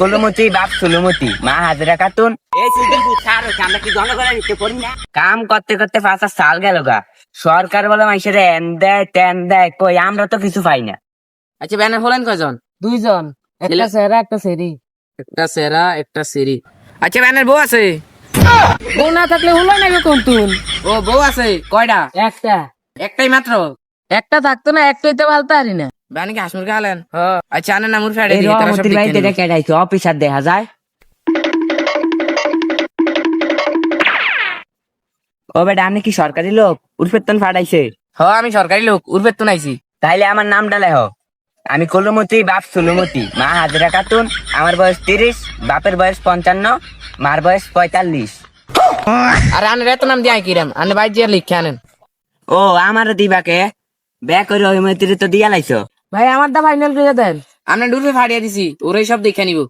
কলুমতি বাপ সুলুমতি মা হাজরা খাতুন। এই সুদিন ছাড় আমরা কি জনগণের নিতে করি না। কাম করতে করতে পাঁচটা সাল গেল গা। সরকার বলে মানুষের এন দেয় টেন দেয় কই আমরা তো কিছু পাই না। আচ্ছা ব্যানার হলেন কয়জন? দুইজন একটা সেরা একটা সেরি। একটা সেরা একটা সেরি। আচ্ছা ব্যানার বউ আছে? বউ না থাকলে হলো না কোন তুন ও বউ আছে কয়টা? একটা। একটাই মাত্র? একটা থাকতো না একটাই তো ভালো পারি না। ব্যান কি হাসমুর খালেন? আচ্ছা আনে নামুর ফেড়ে তারা সব বাড়িতে নিবে। অফিসার দেখা যায়। ও বেটা আপনি কি সরকারি লোক? উর্ফেতন ফাটাইছে হ আমি সরকারি লোক উর্বের তো নাইছি তাইলে আমার নামটা লেহ আমি কলুমতি বাপ সুলুমতি। মা হাজরা খাতুন আমার বয়স তিরিশ বাপের বয়স পঞ্চান্ন মার বয়স পঁয়তাল্লিশ। আর আনের এত নাম দিয়ে কিরাম? আনে বাইর জিয়ার লিখে আনেন। ও আমার দিবাকে। বে করে ওই মতিরে তো দিয়া লাইছো। ভাই আমার দা ফাইনাল করে দেন। আমরা ডুবে ফাড়িয়ে দিছি ওরাই সব দেখে নিব।